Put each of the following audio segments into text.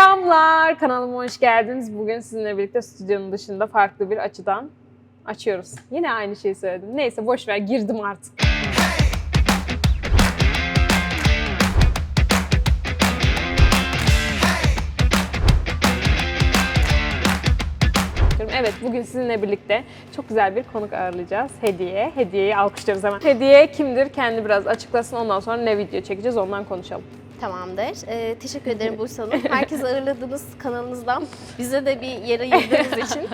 Selamlar, kanalıma hoş geldiniz. Bugün sizinle birlikte stüdyonun dışında farklı bir açıdan açıyoruz. Yine aynı şeyi söyledim. Neyse boş ver, girdim artık. Evet, bugün sizinle birlikte çok güzel bir konuk ağırlayacağız. Hediye. Hediyeyi alkışlıyoruz hemen. Hediye kimdir? Kendi biraz açıklasın. Ondan sonra ne video çekeceğiz ondan konuşalım. Tamamdır. Ee, teşekkür ederim Buse Hanım. Herkese ağırladığınız kanalınızdan bize de bir yer ayırdığınız için.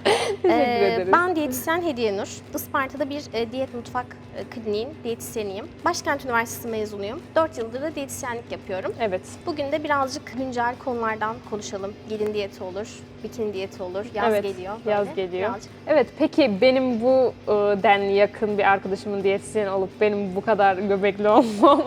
Ee, ben diyetisyen Hediye Nur. Isparta'da bir e, diyet mutfak e, kliniğin diyetisyeniyim. Başkent Üniversitesi mezunuyum. 4 yıldır da diyetisyenlik yapıyorum. Evet. Bugün de birazcık güncel konulardan konuşalım. Gelin diyeti olur, bikini diyeti olur. Yaz Evet, geliyor. yaz böyle. geliyor. Birazcık. Evet peki benim bu e, denli yakın bir arkadaşımın diyetisyen olup benim bu kadar göbekli olmam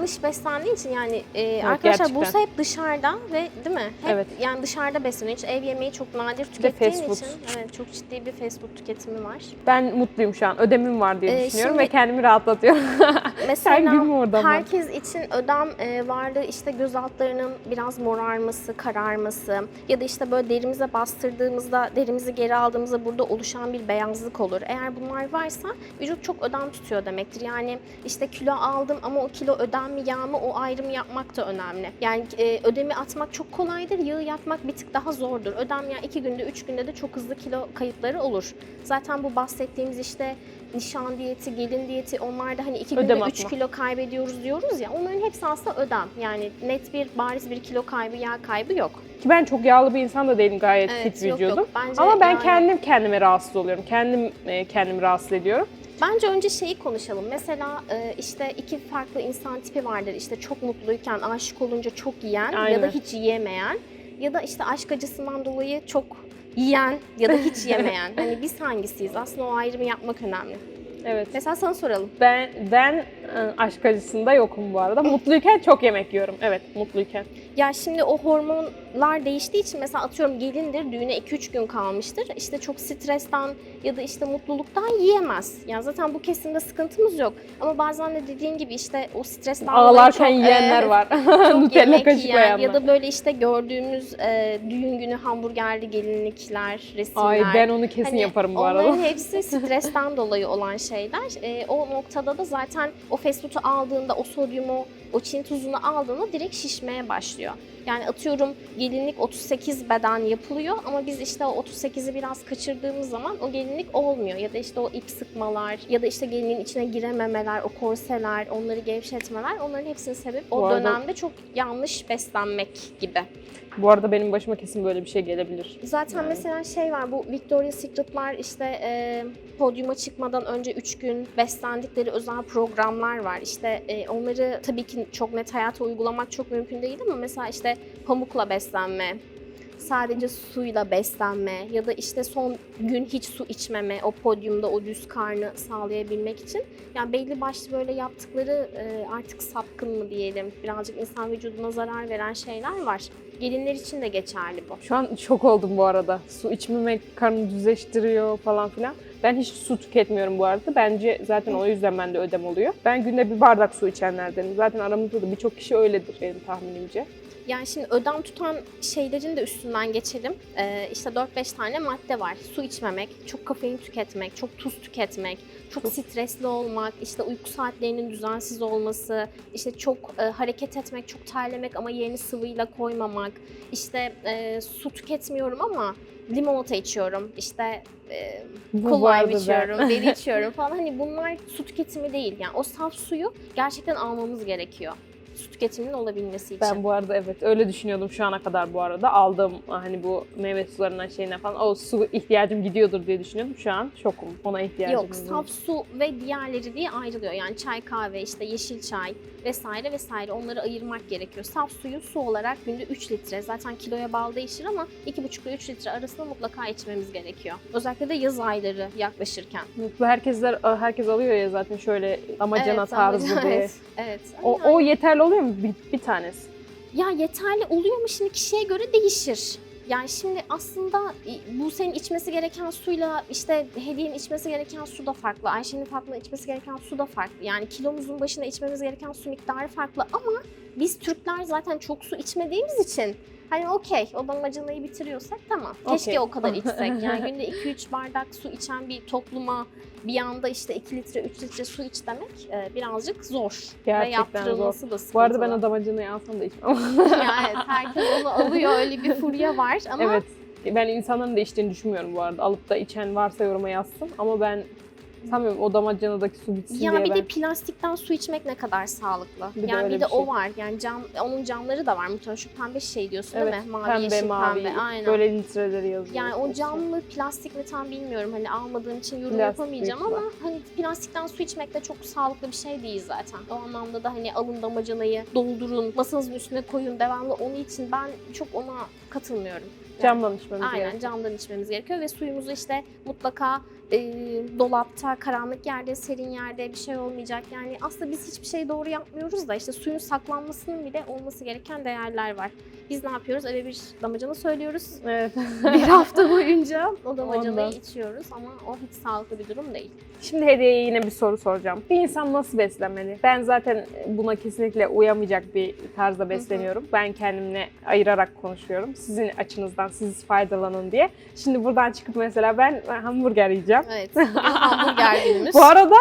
yanlış beslendiğin için yani e, arkadaşlar gerçekten. Buse hep dışarıda ve değil mi? Hep Evet. yani dışarıda besleniyor. Hiç ev yemeği çok nadir tükettiğin food. için evet çok ciddi bir fast food tüketimi var. Ben mutluyum şu an. Ödemim var diye Ee, düşünüyorum şimdi- ve kendimi rahatlatıyorum. Mesela herkes için ödem e, varlığı işte göz altlarının biraz morarması, kararması ya da işte böyle derimize bastırdığımızda, derimizi geri aldığımızda burada oluşan bir beyazlık olur. Eğer bunlar varsa vücut çok ödem tutuyor demektir. Yani işte kilo aldım ama o kilo ödem mi yağ mı o ayrımı yapmak da önemli. Yani e, ödemi atmak çok kolaydır, yağı yakmak bir tık daha zordur. Ödem yağ iki günde, üç günde de çok hızlı kilo kayıpları olur. Zaten bu bahsettiğimiz işte nişan diyeti, gelin diyeti onlar da hani iki günde Ödem 3 atma. kilo kaybediyoruz diyoruz ya onların hepsi aslında ödem. Yani net bir bariz bir kilo kaybı, yağ kaybı yok. Ki ben çok yağlı bir insan da değilim gayet Evet, fit yok, vücudum. Bence Ama ben yani- kendim kendime rahatsız oluyorum. Kendim e, kendimi rahatsız ediyorum. Bence önce şeyi konuşalım. Mesela e, işte iki farklı insan tipi vardır. İşte çok mutluyken aşık olunca çok yiyen ya da Aynen. hiç yiyemeyen. Ya da işte aşk acısından dolayı çok yiyen ya da hiç yemeyen. hani biz hangisiyiz? Aslında o ayrımı yapmak önemli. Evet. Mesela sana soralım. Ben ben aşk acısında yokum bu arada. Mutluyken çok yemek yiyorum. Evet, mutluyken. Ya şimdi o hormonlar değiştiği için mesela atıyorum gelindir düğüne 2-3 gün kalmıştır. İşte çok stresten ya da işte mutluluktan yiyemez. Yani zaten bu kesimde sıkıntımız yok. Ama bazen de dediğin gibi işte o stresten Ağlarken çok, yiyenler e, var. çok yemek yiyen ya da böyle işte gördüğümüz e, düğün günü hamburgerli gelinlikler, resimler. Ay ben onu kesin Hani yaparım bu Onların arada. hepsi stresten dolayı olan şeyler. Ee, o noktada da zaten o fast food'u aldığında, o sodyumu, o çin tuzunu aldığında direkt şişmeye başlıyor. Yani atıyorum gelinlik 38 beden yapılıyor ama biz işte o 38'i biraz kaçırdığımız zaman o gelinlik olmuyor. Ya da işte o ip sıkmalar ya da işte gelinliğin içine girememeler, o korseler, onları gevşetmeler onların hepsinin sebebi Bu o arada- dönemde çok yanlış beslenmek gibi. Bu arada benim başıma kesin böyle bir şey gelebilir. Zaten Yani. mesela şey var bu Victoria's Secret'lar işte e, podyuma çıkmadan önce 3 gün beslendikleri özel programlar var. İşte e, onları tabii ki çok net hayata uygulamak çok mümkün değil ama mesela işte pamukla beslenme, sadece suyla beslenme ya da işte son gün hiç su içmeme, o podyumda o düz karnı sağlayabilmek için yani belli başlı böyle yaptıkları e, artık sapkın mı diyelim, birazcık insan vücuduna zarar veren şeyler var. Gelinler için de geçerli bu. Şu an şok oldum bu arada. Su içmemek karnı düzleştiriyor falan filan. Ben hiç su tüketmiyorum bu arada. Bence zaten o yüzden bende ödem oluyor. Ben günde bir bardak su içenlerdenim. Zaten aramızda da birçok kişi öyledir benim tahminimce. Yani şimdi ödem tutan şeylerin de üstünden geçelim. Ee, işte 4-5 tane madde var. Su içmemek, çok kafein tüketmek, çok tuz tüketmek, çok stresli olmak, işte uyku saatlerinin düzensiz olması, işte çok e, hareket etmek, çok terlemek ama yerini sıvıyla koymamak, işte e, su tüketmiyorum ama limonata içiyorum, işte e, kola içiyorum, beri içiyorum falan. Hani bunlar su tüketimi değil. Yani o saf suyu gerçekten almamız gerekiyor. Su tüketiminin olabilmesi için. Ben bu arada evet öyle düşünüyordum şu ana kadar bu arada. Aldığım hani bu meyve sularından şeyine falan o su ihtiyacım gidiyordur diye düşünüyordum. Şu an şokum. Ona ihtiyacım Yok, saf su ve diğerleri diye ayrılıyor. Yani çay, kahve, işte yeşil çay vesaire vesaire onları ayırmak gerekiyor. Saf suyu su olarak günde 3 litre. Zaten kiloya bağlı değişir ama 2,5 ile 3 litre arasında mutlaka içmemiz gerekiyor. Özellikle de yaz ayları yaklaşırken. Bu herkesler herkes alıyor ya zaten şöyle damacana Evet, tarzı ama- diye. Evet, evet. O, o yeterli oluyor mu bir, bir tanesi? Ya yeterli oluyor mu şimdi kişiye göre değişir. Yani şimdi aslında e, bu senin içmesi gereken suyla işte hediyenin içmesi gereken su da farklı. Ayşe'nin farklı içmesi gereken su da farklı. Yani kilomuzun başına içmemiz gereken su miktarı farklı ama biz Türkler zaten çok su içmediğimiz için hani okey o damacanayı bitiriyorsak tamam. Keşke Okey. o kadar içsek. Yani günde 2-3 bardak su içen bir topluma bir anda işte 2 litre 3 litre su iç demek e, birazcık zor. Ve Gerçekten yaptırılması da sıkıntılı. Bu arada ben o damacanayı alsam da içmem. yani herkes onu alıyor öyle bir furya var ama evet. Ben insanların da içtiğini düşünmüyorum bu arada. Alıp da içen varsa yoruma yazsın. Ama ben sanmıyorum o damacanadaki su bitsin Ya diye bir ben. de plastikten su içmek ne kadar sağlıklı. Bir de yani öyle bir de bir şey. o var. Yani cam onun camları da var muhtemelen şu pembe şey diyorsun evet, değil mi? Mavi, pembe, yeşil, mavi, pembe. Aynen. böyle litreleri yazıyor. yani o Hepsi. cam mı plastik mi tam bilmiyorum. Hani almadığım için yorum Plastik yapamayacağım büyük ama hani plastikten su içmek de çok sağlıklı bir şey değil zaten. O anlamda da hani alın damacanayı doldurun, masanızın üstüne koyun devamlı onu için ben çok ona katılmıyorum. Camdan içmemiz Aynen gerekiyor. camdan içmemiz gerekiyor ve suyumuzu işte mutlaka e, dolapta, karanlık yerde, serin yerde bir şey olmayacak. Yani aslında biz hiçbir şey doğru yapmıyoruz da işte suyun saklanmasının bile olması gereken değerler var. Biz ne yapıyoruz? Eve bir damacana söylüyoruz. Evet. bir hafta boyunca o damacanayı Ondan. içiyoruz ama o hiç sağlıklı bir durum değil. Şimdi Hediye'ye yine bir soru soracağım. Bir insan nasıl beslenmeli? Ben zaten buna kesinlikle uyamayacak bir tarzda besleniyorum. Ben kendimle ayırarak konuşuyorum. Sizin açınızdan siz faydalanın diye. Şimdi buradan çıkıp mesela ben hamburger yiyeceğim. Evet. hamburger günümüz. Bu arada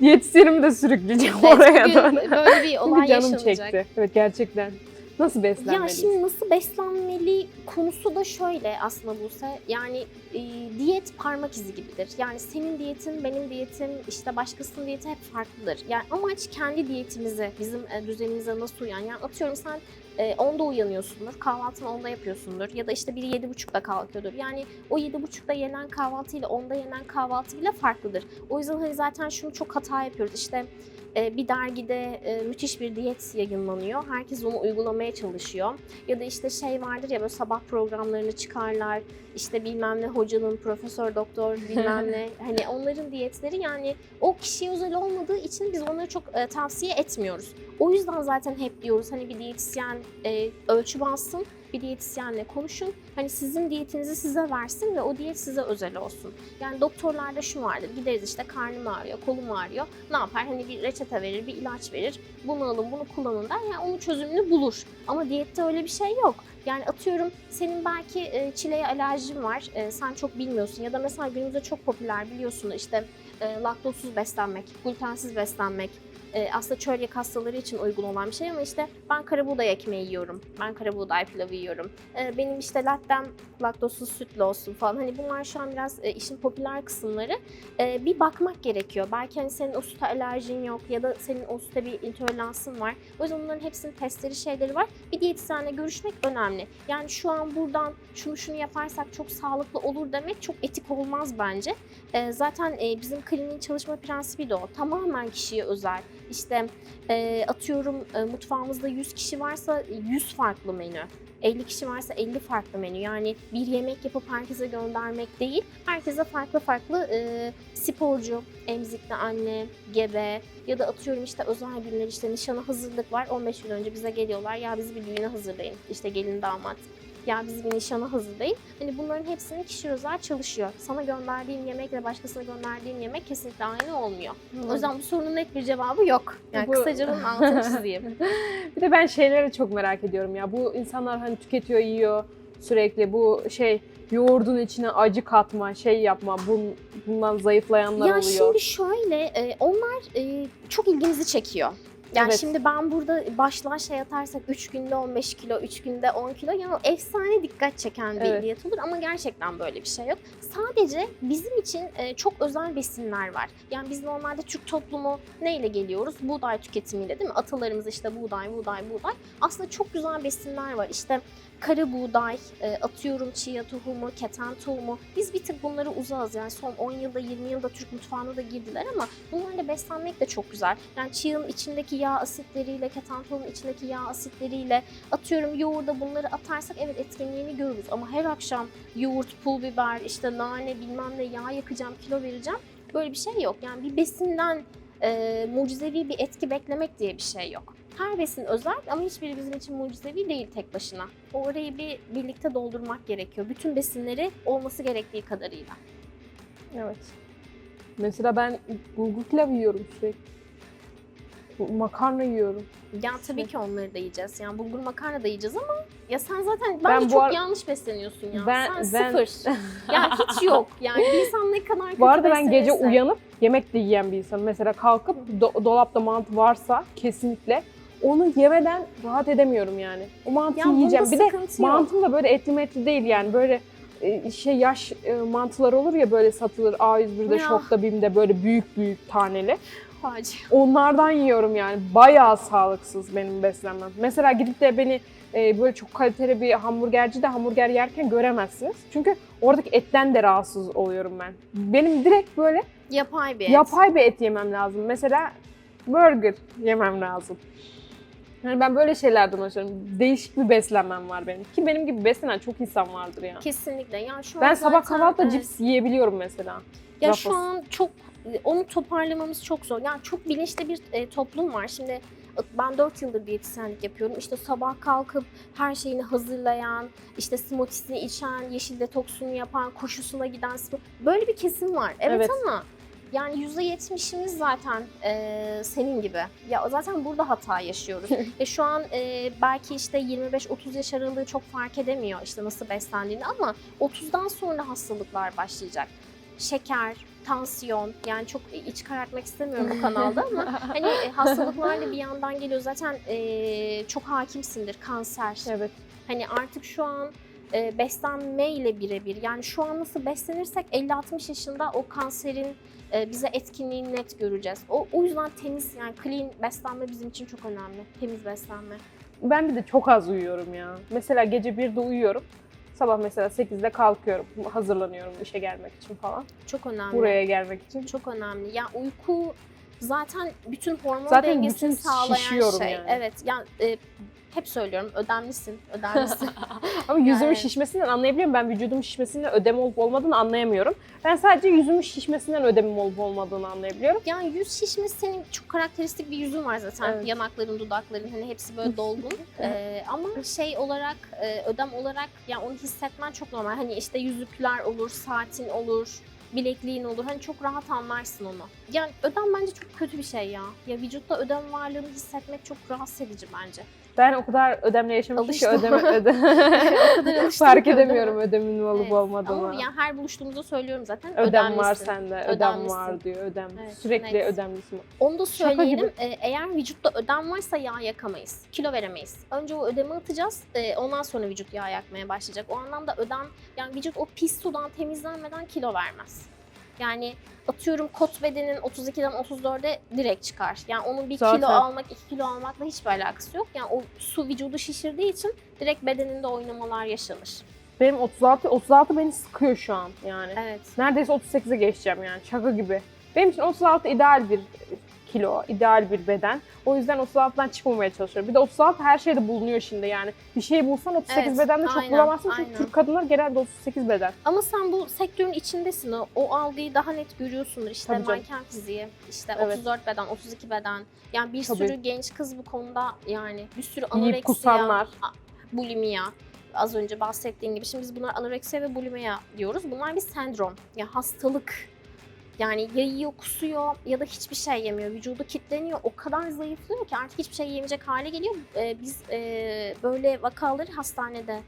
diyetisyenimi de sürükleyeceğim Evet, oraya doğru. böyle bir Çünkü olay canım yaşanacak. çekti. Evet gerçekten. Nasıl Ya beslenmeliyiz? şimdi nasıl beslenmeli konusu da şöyle aslında Buse. Yani e, diyet parmak izi gibidir. Yani senin diyetin, benim diyetim, işte başkasının diyeti hep farklıdır. Yani amaç kendi diyetimize, bizim e, düzenimize nasıl uyan. Yani atıyorum sen e, 10'da uyanıyorsundur, kahvaltını 10'da yapıyorsundur ya da işte biri 7.30'da kalkıyordur. Yani o 7.30'da yenen kahvaltı ile 10'da yenen kahvaltı bile farklıdır. O yüzden hani zaten şunu çok hata yapıyoruz. İşte bir dergide e, müthiş bir diyet yayınlanıyor. Herkes onu uygulamaya çalışıyor. Ya da işte şey vardır ya böyle sabah programlarını çıkarlar. İşte bilmem ne hocanın, profesör, doktor bilmem ne. Hani onların diyetleri yani o kişiye özel olmadığı için biz onları çok e, tavsiye etmiyoruz. O yüzden zaten hep diyoruz hani bir diyetisyen e, ölçü bassın, bir diyetisyenle konuşun. Hani sizin diyetinizi size versin ve o diyet size özel olsun. Yani doktorlarda şu vardır. Gideriz işte karnım ağrıyor, kolum ağrıyor. Ne yapar? Hani bir reçete verir, bir ilaç verir. Bunu alın, bunu kullanın der. Yani onun çözümünü bulur. Ama diyette öyle bir şey yok. Yani atıyorum senin belki e, çileğe alerjin var. E, sen çok bilmiyorsun. Ya da mesela günümüzde çok popüler biliyorsun işte e, laktozsuz beslenmek, glutensiz beslenmek. E, aslında çölyak hastaları için uygun olan bir şey ama işte ben kara buğday ekmeği yiyorum. Ben kara buğday pilavı yiyorum. E, benim işte lattem laktozsuz sütlü olsun falan. Hani bunlar şu an biraz e, işin popüler kısımları. E, bir bakmak gerekiyor. Belki hani senin o süte alerjin yok ya da senin o süte bir intoleransın var. O yüzden bunların hepsinin testleri şeyleri var. Bir diyetisyenle görüşmek önemli. Yani şu an buradan şunu şunu yaparsak çok sağlıklı olur demek çok etik olmaz bence. E, zaten e, bizim kliniğin çalışma prensibi de o. Tamamen kişiye özel. İşte e, atıyorum e, mutfağımızda 100 kişi varsa 100 farklı menü. 50 kişi varsa 50 farklı menü. Yani bir yemek yapıp herkese göndermek değil. Herkese farklı farklı e, sporcu, emzikli anne, gebe ya da atıyorum işte özel günler işte nişana hazırlık var. 15 gün önce bize geliyorlar. Ya bizi bir düğüne hazırlayın. İşte gelin damat. Ya bizi bir nişana hazırlayın. Hani bunların hepsinin kişi özel çalışıyor. Sana gönderdiğim yemekle başkasına gönderdiğim yemek kesinlikle aynı olmuyor. O yüzden bu sorunun net bir cevabı yok. Yani Bu- kısaca bunun altını çizeyim. Bir de ben şeyleri çok merak ediyorum ya. Bu insanlar hani tüketiyor, yiyor sürekli. Bu şey yoğurdun içine acı katma, şey yapma. Bun, bundan zayıflayanlar ya oluyor. şimdi şöyle, e, onlar e, çok ilgimizi çekiyor. Yani Evet. şimdi ben burada başlığa şey atarsak 3 günde 15 kilo, 3 günde 10 kilo yani efsane dikkat çeken bir Evet. diyet olur ama gerçekten böyle bir şey yok. Sadece bizim için e, çok özel besinler var. Yani biz normalde Türk toplumu neyle geliyoruz? Buğday tüketimiyle değil mi? Atalarımız işte buğday, buğday, buğday. Aslında çok güzel besinler var. İşte kara buğday, e, atıyorum chia tohumu, keten tohumu. Biz bir tık bunları uzağız. Yani son 10 yılda 20 yılda Türk mutfağına da girdiler ama bunlarla beslenmek de çok güzel. Yani chia'nın içindeki yağ asitleriyle, keten tohumunun içindeki yağ asitleriyle atıyorum yoğurda bunları atarsak evet etkinliğini görürüz. Ama her akşam yoğurt, pul biber, işte nane bilmem ne yağ yakacağım, kilo vereceğim. Böyle bir şey yok. Yani bir besinden e, mucizevi bir etki beklemek diye bir şey yok. Her besin özel ama hiçbiri bizim için mucizevi değil tek başına. O orayı bir birlikte doldurmak gerekiyor. Bütün besinleri olması gerektiği kadarıyla. Evet. Mesela ben bulgur pilavı yiyorum sürekli. Makarna yiyorum. Ya tabii ki onları da yiyeceğiz. Yani bulgur makarna da yiyeceğiz ama ya sen zaten bence Ben çok ar- yanlış besleniyorsun ya. Ben- sen ben- sıfır. yani hiç yok. Yani bir insan ne kadar kötü Bu arada ben gece uyanıp yemek de yiyen bir insanım. Mesela kalkıp do- dolapta mantı varsa kesinlikle onu yemeden rahat edemiyorum yani. O mantıyı Ya yiyeceğim. Bir de yok. mantım da böyle etli metli değil yani böyle e, şey yaş e, mantılar olur ya böyle satılır A101'de, Ya. Şok'ta, BİM'de böyle büyük büyük taneli. Facia. Onlardan yiyorum yani. Bayağı sağlıksız benim beslenmem. Mesela gidip de beni e, böyle çok kaliteli bir hamburgerci de hamburger yerken göremezsiniz. Çünkü oradaki etten de rahatsız oluyorum ben. Benim direkt böyle Yapay bir et. yapay bir et yemem lazım. Mesela burger yemem lazım. Yani ben böyle şeylerden hoşlanıyorum. Değişik bir beslenmem var benim. Ki benim gibi beslenen çok insan vardır ya. Kesinlikle. Yani şu Ben sabah kahvaltıda evet. cips yiyebiliyorum mesela. Ya Ruffles. şu an çok onu toparlamamız çok zor. Yani çok bilinçli bir e, toplum var. Şimdi ben 4 yıldır diyetisyenlik yapıyorum. İşte sabah kalkıp her şeyini hazırlayan, işte smoothiesini içen, yeşil detoksunu yapan, koşusuna giden. Böyle bir kesim var. Evet, Evet. ama yani %70'imiz zaten e, senin gibi. Ya zaten burada hata yaşıyoruz. Ve şu an e, belki işte 25-30 yaş aralığı çok fark edemiyor işte nasıl beslendiğini ama 30'dan sonra hastalıklar başlayacak. Şeker, tansiyon yani çok iç karartmak istemiyorum bu kanalda ama hani e, hastalıklar da bir yandan geliyor. Zaten e, çok hakimsindir kanser. Evet. Hani artık şu an e, beslenmeyle birebir. Yani şu an nasıl beslenirsek 50-60 yaşında o kanserin e, bize etkinliğini net göreceğiz. O, o yüzden temiz yani clean beslenme bizim için çok önemli. Temiz beslenme. Ben bir de çok az uyuyorum ya. Mesela gece 1'de uyuyorum. Sabah mesela 8'de kalkıyorum. Hazırlanıyorum işe gelmek için falan. Çok önemli. Buraya gelmek için. Çok önemli. Ya uyku zaten bütün hormon Zaten dengesini bütün sağlayan şey. yani. Evet. Yani e, hep söylüyorum ödemlisin, ödemlisin. Ama yüzümün Yani- şişmesinden anlayabiliyorum. Ben vücudumun şişmesinden ödem olup olmadığını anlayamıyorum. Ben sadece yüzümün şişmesinden ödemim olup olmadığını anlayabiliyorum. yani yüz şişmesi senin çok karakteristik bir yüzün var zaten. Evet. Yanakların, dudakların hani hepsi böyle dolgun. Ee, ama şey olarak, e, ödem olarak yani onu hissetmen çok normal. Hani işte yüzükler olur, saatin olur, bilekliğin olur. Hani çok rahat anlarsın onu. Yani ödem bence çok kötü bir şey ya. Ya vücutta ödem varlığını hissetmek çok rahatsız edici bence. Ben o kadar ödemle yaşamışım ki Alıştım. ödeme, öde... o kadar alıştım fark ki ödeme. edemiyorum ödemin olup Evet. olmadığını. Ama yani her buluştuğumuzda söylüyorum zaten. Ödem var ödemlisin. sende, ödem Ödemlisin. var diyor, ödem. Evet, Sürekli net. ödemlisin. Onu da söyleyelim. Ee, eğer vücutta ödem varsa yağ yakamayız. Kilo veremeyiz. Önce o ödemi atacağız. e, ondan sonra vücut yağ yakmaya başlayacak. O anlamda ödem yani vücut o pis sudan temizlenmeden kilo vermez. Yani atıyorum kot bedenin 32'den 34'e direkt çıkar. Yani onun bir Zaten. kilo almak, 2 kilo almakla hiçbir alakası yok. Yani o su vücudu şişirdiği için direkt bedeninde oynamalar yaşanır. Benim 36, 36 beni sıkıyor şu an yani. Evet. Neredeyse 38'e geçeceğim yani şaka gibi. Benim için 36 ideal bir kilo, ideal bir beden. O yüzden 36'dan çıkmamaya çalışıyorum. Bir de 36 her şeyde bulunuyor şimdi yani. Bir şey bulsan 38 Evet, bedende çok aynen, bulamazsın çünkü aynen. Türk kadınlar genelde 38 beden. Ama sen bu sektörün içindesin. O, o algıyı daha net görüyorsundur. İşte Tabii canım. manken fiziği, işte Evet. 34 beden, 32 beden. Yani bir Tabii. sürü genç kız bu konuda yani bir sürü Yiyip anoreksiya, kusanlar. bulimia, az önce bahsettiğin gibi. Şimdi biz bunlar anoreksiya ve bulimia diyoruz. Bunlar bir sendrom. Ya hastalık. Yani ya yiyor, kusuyor ya da hiçbir şey yemiyor. Vücudu kilitleniyor. O kadar zayıflıyor ki artık hiçbir şey yemeyecek hale geliyor. Ee, biz e, böyle vakaları hastanede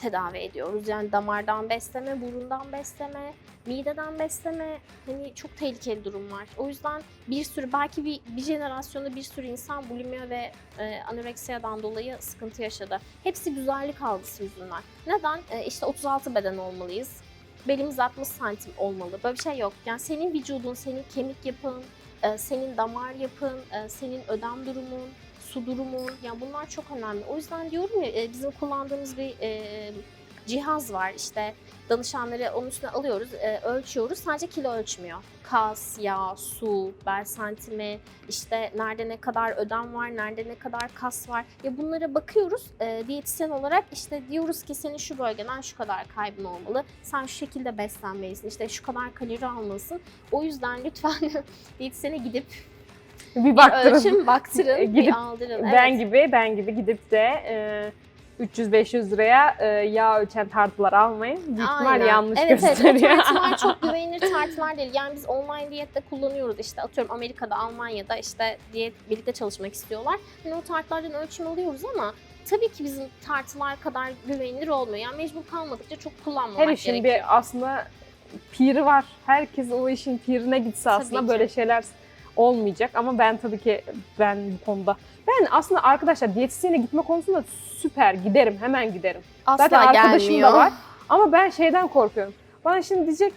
tedavi ediyoruz. Yani damardan besleme, burundan besleme, mideden besleme. Hani çok tehlikeli durumlar. O yüzden bir sürü belki bir, bir jenerasyonda bir sürü insan bulimia ve e, anoreksiyadan dolayı sıkıntı yaşadı. Hepsi güzellik algısı yüzünden. Neden? E, işte 36 beden olmalıyız. Belimiz 60 santim olmalı. Böyle bir şey yok. Yani senin vücudun, senin kemik yapın, e, senin damar yapın, e, senin ödem durumun, su durumun. Yani bunlar çok önemli. O yüzden diyorum ya e, bizim kullandığımız bir cihaz var. İşte danışanları onun üstüne alıyoruz, e, ölçüyoruz. Sadece kilo ölçmüyor. Kas, yağ, su, bel santimi, işte nerede ne kadar ödem var, nerede ne kadar kas var. Ya bunlara bakıyoruz. E, diyetisyen olarak işte diyoruz ki senin şu bölgeden şu kadar kaybın olmalı. Sen şu şekilde beslenmelisin. işte şu kadar kalori almalısın. O yüzden lütfen diyetisyene gidip Bir baktırın. ölçün, baktırın, Gidip bir aldırın. Ben Evet. gibi, ben gibi gidip de e, 300-500 liraya e, yağ ölçen tartılar almayın. Büyük ihtimal Aynen. yanlış evet, gösteriyor. Evet, o tartılar çok güvenilir tartılar değil. Yani biz online diyette kullanıyoruz işte atıyorum Amerika'da, Almanya'da işte diyet birlikte çalışmak istiyorlar. Yani o tartılardan ölçüm alıyoruz ama tabii ki bizim tartılar kadar güvenilir olmuyor. Yani mecbur kalmadıkça çok kullanmamak Her işin gerekiyor. bir aslında piri var. Herkes o işin pirine gitse aslında ki. böyle şeyler olmayacak. Ama ben tabii ki ben bu konuda ben aslında arkadaşlar diyetisyene gitme konusunda süper giderim hemen giderim. Asla Zaten arkadaşım gelmiyor. da var. Ama ben şeyden korkuyorum. Bana şimdi diyecek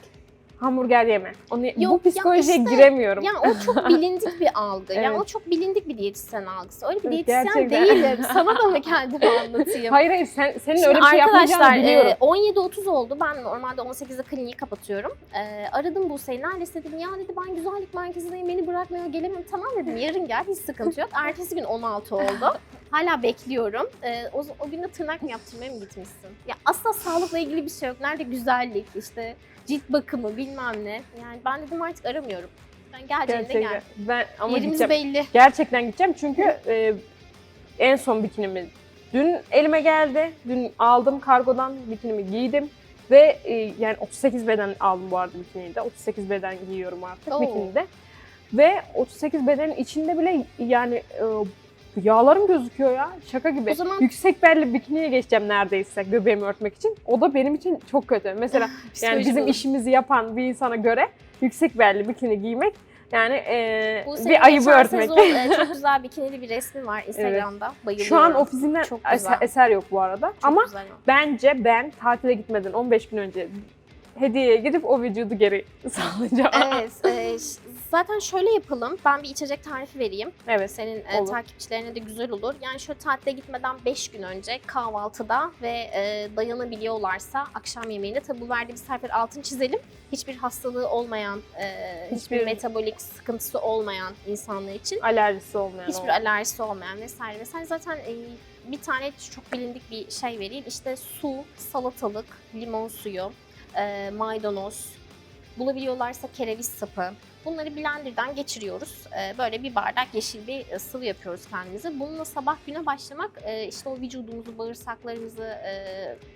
hamburger yeme. Onu, bu Yok, ya psikolojiye işte- giremiyorum. Yani o çok bilindik bir algı. Yani Evet. o çok bilindik bir diyetisyen algısı. Öyle bir diyetisyen gerçekten. değilim. Sana da mı kendimi anlatayım? Hayır hayır sen, senin Şimdi öyle bir şey arkadaşlar yapmayacağını biliyorum. e, 17.30 oldu. Ben normalde 18'de kliniği kapatıyorum. E, aradım Buse'yi. Neredeyse dedim ya dedi ben güzellik merkezindeyim beni bırakmıyor gelemem. Tamam dedim yarın gel hiç sıkıntı yok. Ertesi gün 16 oldu. Hala bekliyorum. E, o, o gün de tırnak mı yaptırmaya mı gitmişsin? Ya asla sağlıkla ilgili bir şey yok. Nerede güzellik işte cilt bakımı bilmem ne. Yani ben dedim artık aramıyorum. Ben geleceğinde Gerçekten. gel. Ben ama Yerimiz gideceğim. belli. Gerçekten gideceğim çünkü e, en son bikinimi dün elime geldi. Dün aldım kargodan bikinimi giydim. Ve e, yani 38 beden aldım bu arada bikiniyi de. 38 beden giyiyorum artık Oo. bikinide. Ve 38 bedenin içinde bile yani e, yağlarım gözüküyor ya. Şaka gibi. O zaman- Yüksek belli bikiniye geçeceğim neredeyse göbeğimi örtmek için. O da benim için çok kötü. Mesela yani bizim bozuk. işimizi yapan bir insana göre yüksek belli bikini giymek yani e, bir ayıbı örtmek. sezon, e, çok güzel bikinili bir resmi var Instagram'da. Bayılıyorum. Şu an ofisimden eser, eser yok bu arada. Çok Ama bence ben tatile gitmeden 15 gün önce hediyeye gidip o vücudu geri sağlayacağım. Evet, e, zaten şöyle yapalım. Ben bir içecek tarifi vereyim. evet. Senin e, Olur. takipçilerine de güzel olur. Yani şöyle tatile gitmeden 5 gün önce kahvaltıda ve e, dayanabiliyorlarsa akşam yemeğinde tabi bu verdiğimiz tarifleri altını çizelim. Hiçbir hastalığı olmayan, e, hiçbir, Hiçbir- metabolik sıkıntısı olmayan insanlar için Alerjisi olmayan Hiçbir oldu. alerjisi olmayan vesaire vesaire. Zaten e, bir tane çok bilindik bir şey vereyim. İşte su, salatalık, limon suyu, e, maydanoz, bulabiliyorlarsa kereviz sapı. Bunları blenderdan geçiriyoruz. E, böyle bir bardak yeşil bir sıvı yapıyoruz kendimize. Bununla sabah güne başlamak e, işte o vücudumuzu, bağırsaklarımızı, e,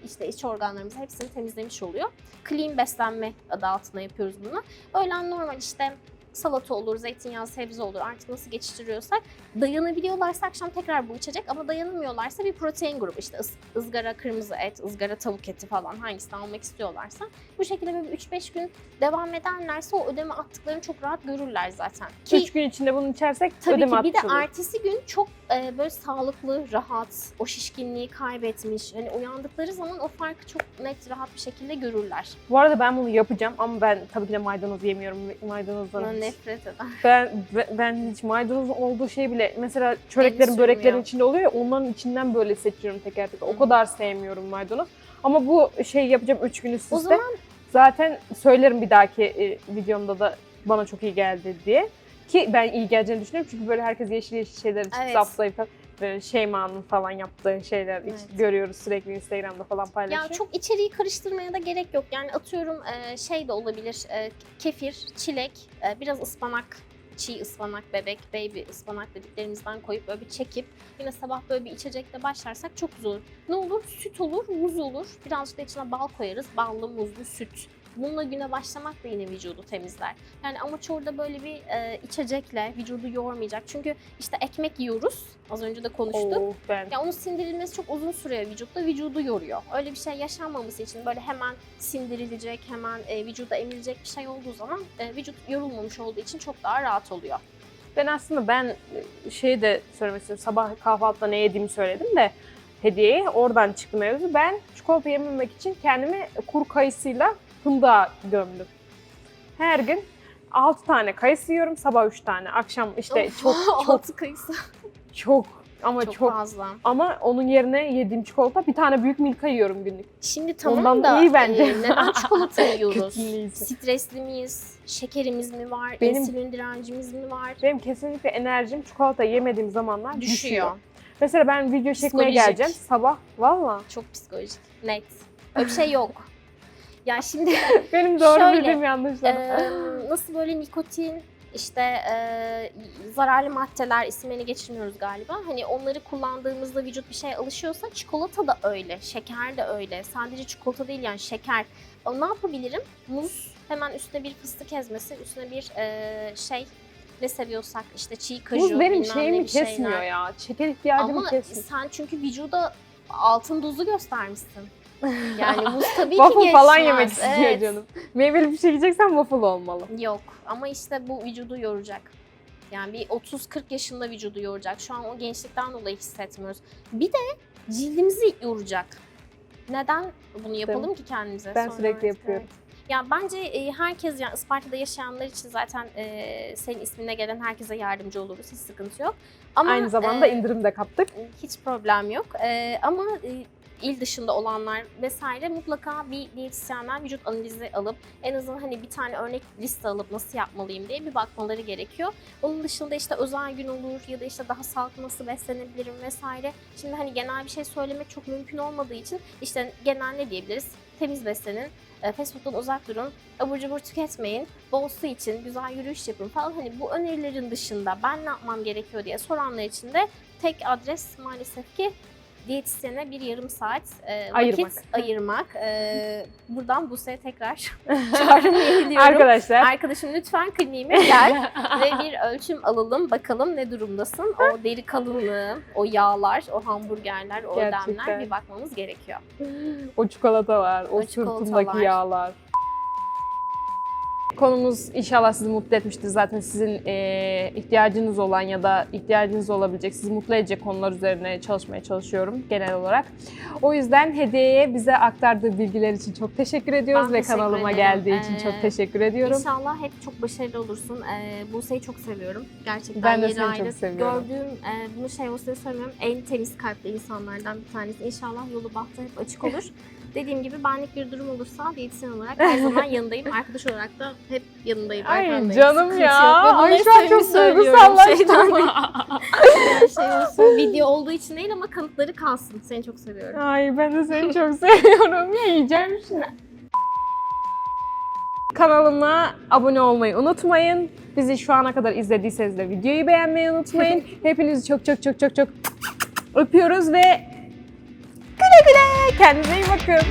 işte iç organlarımızı hepsini temizlemiş oluyor. Clean beslenme adı altında yapıyoruz bunu. Öğlen normal işte salata olur, zeytinyağı, sebze olur. Artık nasıl geçiştiriyorsak dayanabiliyorlarsa akşam tekrar bu içecek ama dayanamıyorlarsa bir protein grubu. İşte ız- ızgara kırmızı et, ızgara tavuk eti falan hangisini almak istiyorlarsa bu şekilde böyle 3-5 gün devam ederlerse o ödeme attıklarını çok rahat görürler zaten. Ki 3 gün içinde bunu içersek Tabii ödeme ki bir de ertesi gün çok e, böyle sağlıklı, rahat, o şişkinliği kaybetmiş. Hani uyandıkları zaman o farkı çok net, rahat bir şekilde görürler. Bu arada ben bunu yapacağım ama ben tabii ki de maydanoz yemiyorum. Maydanozdan hiç- nefret eder. Ben ben- ben hiç maydanozun olduğu şey bile mesela çöreklerin, böreklerin içinde oluyor ya onların içinden böyle seçiyorum teker teker. O Hı. kadar sevmiyorum maydanoz. Ama bu şey yapacağım 3 gün üst üste. O zaman Zaten söylerim bir dahaki e, videomda da bana çok iyi geldi diye. Ki ben iyi geleceğini düşünüyorum çünkü böyle herkes yeşil yeşil şeyler için Evet. saplayıp böyle Şeyma'nın falan yaptığı şeyler Evet. görüyoruz sürekli Instagram'da falan paylaşıyor. Ya çok içeriği karıştırmaya da gerek yok. Yani atıyorum e, şey de olabilir. e, Kefir, çilek, e, biraz ıspanak, çiğ ıspanak, bebek, baby ıspanak dediklerimizden koyup böyle bir çekip yine sabah böyle bir içecekle başlarsak çok güzel olur. Ne olur? Süt olur, muz olur. Birazcık da içine bal koyarız. Ballı, muzlu süt. Bununla güne başlamak da yine vücudu temizler. Yani amaç orada böyle bir e, içecekle vücudu yormayacak. Çünkü işte ekmek yiyoruz. Az önce de konuştuk. Oo, ben Ya onun sindirilmesi çok uzun sürüyor vücutta, vücudu yoruyor. Öyle bir şey yaşanmaması için böyle hemen sindirilecek, hemen e, vücuda emilecek bir şey olduğu zaman e, vücut yorulmamış olduğu için çok daha rahat oluyor. Ben aslında ben şey de söylemek istiyorum. Sabah kahvaltıda ne yediğimi söyledim de hediyeyi oradan çıktı mevzu. Ben çikolata yememek için kendimi kuru kayısıyla fındığa gömdüm. Her gün 6 tane kayısı yiyorum. Sabah 3 tane. Akşam işte Of, çok çok altı kayısı. çok ama Çok, çok, fazla. ama onun yerine yediğim çikolata bir tane büyük milka yiyorum günlük. Şimdi tamam Ondan da iyi bence. e, neden çikolata yiyoruz? Stresli miyiz? Şekerimiz mi var? Benim- İnsülin direncimiz mi var? Benim kesinlikle enerjim çikolata yemediğim zamanlar düşüyor. Düşüyor. Mesela ben video çekmeye geleceğim sabah. Valla. Çok psikolojik. Net. Öyle bir şey yok. Ya şimdi Benim doğru Şöyle, bildiğim yanlışlar. Ee, nasıl böyle nikotin işte e, zararlı maddeler isimlerini geçirmiyoruz galiba. Hani onları kullandığımızda vücut bir şeye alışıyorsa çikolata da öyle, şeker de öyle. Sadece çikolata değil yani şeker. Ama ne yapabilirim? Muz, hemen üstüne bir fıstık ezmesi, üstüne bir e, şey ne seviyorsak işte çiğ kaju, Buz benim şeyimi kesmiyor ya. Şeker ihtiyacımı Ama kesmiyor. sen çünkü vücuda altın dozu göstermişsin. Yani muz tabii ki Waffle geçmez. falan yemek istiyor Evet. canım. Meyveli bir şey yiyeceksen waffle olmalı. Yok ama işte bu vücudu yoracak. Yani bir 30-40 yaşında vücudu yoracak. Şu an o gençlikten dolayı hissetmiyoruz. Bir de cildimizi yoracak. Neden bunu yapalım ki kendimize? Ben Sonra sürekli artık, yapıyorum. evet. Ya bence e, herkes yani Isparta'da yaşayanlar için zaten e, senin ismine gelen herkese yardımcı oluruz. Hiç sıkıntı yok. Ama Aynı zamanda e, indirim de kaptık. hiç problem yok. Ee, ama e, il dışında olanlar vesaire mutlaka bir diyetisyenden vücut analizi alıp en azından hani bir tane örnek liste alıp nasıl yapmalıyım diye bir bakmaları gerekiyor. Onun dışında işte özel gün olur ya da işte daha sağlıklı nasıl beslenebilirim vesaire. Şimdi hani genel bir şey söylemek çok mümkün olmadığı için işte genel ne diyebiliriz? Temiz beslenin, e, fast food'dan uzak durun, abur cubur tüketmeyin, bol su için, güzel yürüyüş yapın falan. Hani bu önerilerin dışında ben ne yapmam gerekiyor diye soranlar için de tek adres maalesef ki diyetisyene bir yarım saat e, Ayırmak. vakit ayırmak. E, buradan Buse'ye tekrar çağrımı yeniliyorum. Arkadaşlar Arkadaşım lütfen kliniğime gel ve bir ölçüm alalım. Bakalım ne durumdasın. O deri kalınlığı, o yağlar, o hamburgerler, o Gerçekten. ödemler bir bakmamız gerekiyor. o çikolata var, o, O sırtındaki yağlar. Konumuz inşallah sizi mutlu etmiştir. Zaten sizin eee, ihtiyacınız olan ya da ihtiyacınız olabilecek, sizi mutlu edecek konular üzerine çalışmaya çalışıyorum genel olarak. O yüzden hediyeye bize aktardığı bilgiler için çok teşekkür ediyoruz Ben ve teşekkür kanalıma ederim. geldiği için Ee, çok teşekkür ediyorum. İnşallah hep çok başarılı olursun. Ee, Buse'yi çok seviyorum. Gerçekten Ben de seni çok ayrı. seviyorum. Gördüğüm, e, bunu şey olsa söylemiyorum, en temiz kalpli insanlardan bir tanesi. İnşallah yolu bahtı hep açık olur. Dediğim gibi benlik bir durum olursa diyetisyen olarak her zaman yanındayım. Arkadaş olarak da hep yanındayım. Ay canım ya. Ay şu an çok duygusallaştım. Şey olsun, video olduğu için değil ama kanıtları kalsın. Seni çok seviyorum. Ay ben de seni çok seviyorum. Ya yiyeceğim şimdi. Kanalıma abone olmayı unutmayın. Bizi şu ana kadar izlediyseniz de videoyu beğenmeyi unutmayın. Hepinizi çok çok çok çok çok öpüyoruz ve güle güle kendinize iyi bakın.